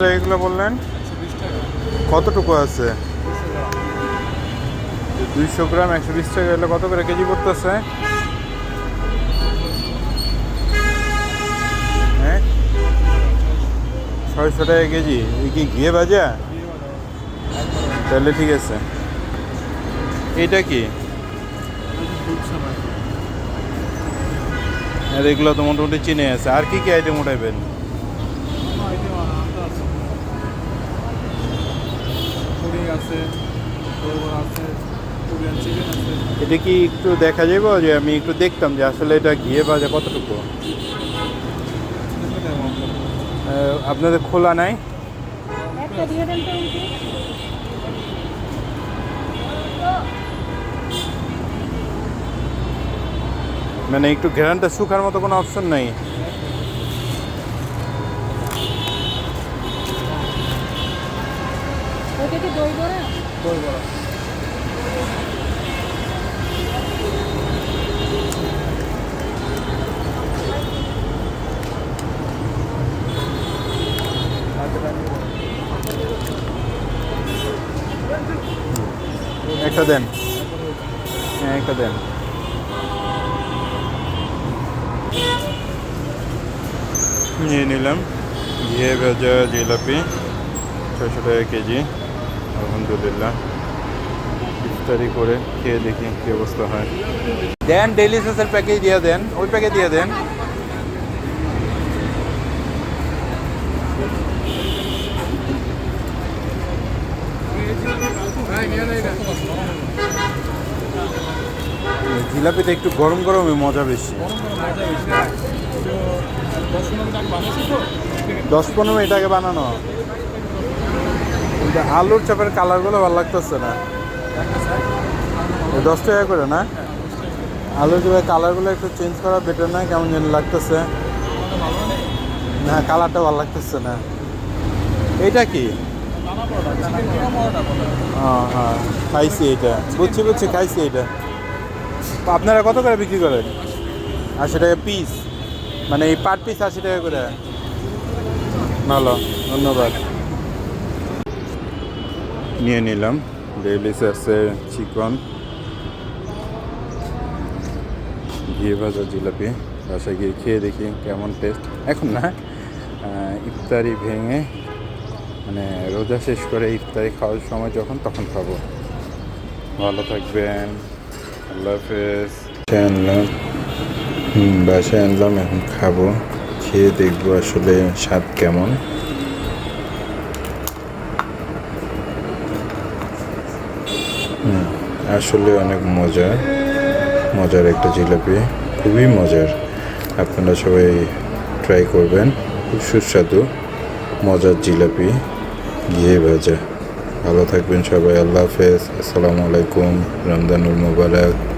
এগুলো বললেন? কতটুকু আছে? দুইশো গ্রাম, একশো বিশ টাকা। এগুলো কত করে কেজি পড়তেছে? হ্যাঁ? ছয়শো টাকা কেজি। এই কি ঘিয়ে ভাজা? তাহলে ঠিক আছে। এইটা কি? আর এগুলো তো মোটামুটি চিনে আছে। আর কি কি আইটেম উঠাইবেন? আছে আছে এটা কি একটু দেখা যাবে যে আমি একটু দেখতাম যে আসলে এটা ঘিয়ে বাজে কতটুকু। আপনাদের খোলা নাই। মানে একটু ঘেরানটা শুকার মতো কোনো অপশন নাই? দই বড়া? দই বড়া। একটা দেন। হ্যাঁ একটা দেন। নিয়ে নিলাম। ঘিয়ে ভাজা জিলাপি, ছয়শো টাকা কেজি। আলহামদুলিল্লাহ। ইফতারি করে খেয়ে দেখি কী অবস্থা হয়। দেন ডেইলি সসের প্যাকেজ দিয়ে দেন। ওই প্যাকেজ দিয়ে দেন। জিলাপিটা একটু গরম গরমে মজা বেশি। দশ পনেরো মিনিট আগে বানানো। কিন্তু আলুর চপের কালারগুলো ভালো লাগতেছে না। দশ টাকা করে, না? আলুর চপের কালারগুলো একটু চেঞ্জ করা বেটার না? কেমন যেন লাগতেছে। না, কালারটা ভালো লাগতেছে না। এটা কি? হ্যাঁ খাইছি এটা বুঝছি বুঝছি, খাইছি এটা আপনারা কত করে বিক্রি করেন? আশি টাকা পিস মানে এই পার পিস আশি টাকা করে। ভালো, ধন্যবাদ। নিয়ে নিলাম। ডেইলি সার্সের চিকন ঘিয়ে ভাজা জিলাপি, বাসায় গিয়ে খেয়ে দেখি কেমন টেস্ট এখন না ইফতারি ভেঙে মানে রোজা শেষ করে ইফতারি খাওয়ার সময় যখন, তখন খাব। ভালো থাকবেন। আল্লাহ হাফেজ। আনলাম। বাসায় আনলাম, এখন খাব। খেয়ে দেখব আসলে স্বাদ কেমন। আসলে অনেক মজা। মজার একটা জিলাপি, খুবই মজার। আপনারা সবাই ট্রাই করবেন। খুব সুস্বাদু, মজার জিলাপি, ঘিয়ে ভাজা। ভালো থাকবেন সবাই, আল্লাহ হাফেজ। আসসালামু আলাইকুম, রমজানুল মুবারক।